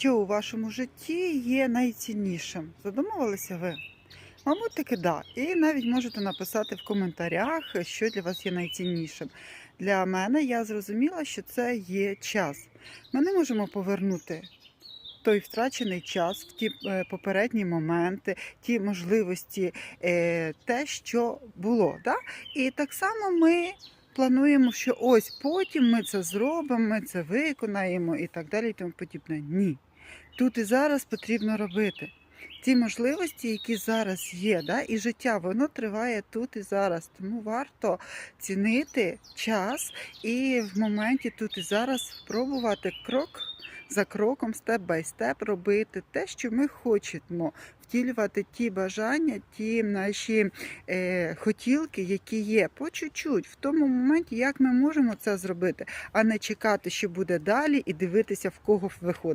що у вашому житті є найціннішим? Задумувалися ви? Мабуть, таки да. І навіть можете написати в коментарях, що для вас є найціннішим. Для мене я зрозуміла, що це є час. Ми не можемо повернути той втрачений час, в ті е, попередні моменти, ті можливості, е, те, що було. Да? І так само ми плануємо, що ось потім ми це зробимо, ми це виконаємо і так далі, і тому подібне. Ні. Тут і зараз потрібно робити. Ті можливості, які зараз є, да, і життя, воно триває тут і зараз. Тому варто цінити час і в моменті тут і зараз спробувати крок за кроком, степ бай степ робити те, що ми хочемо, втілювати ті бажання, ті наші е, хотілки, які є, по чуть-чуть, в тому моменті, як ми можемо це зробити, а не чекати, що буде далі, і дивитися, в кого виходить.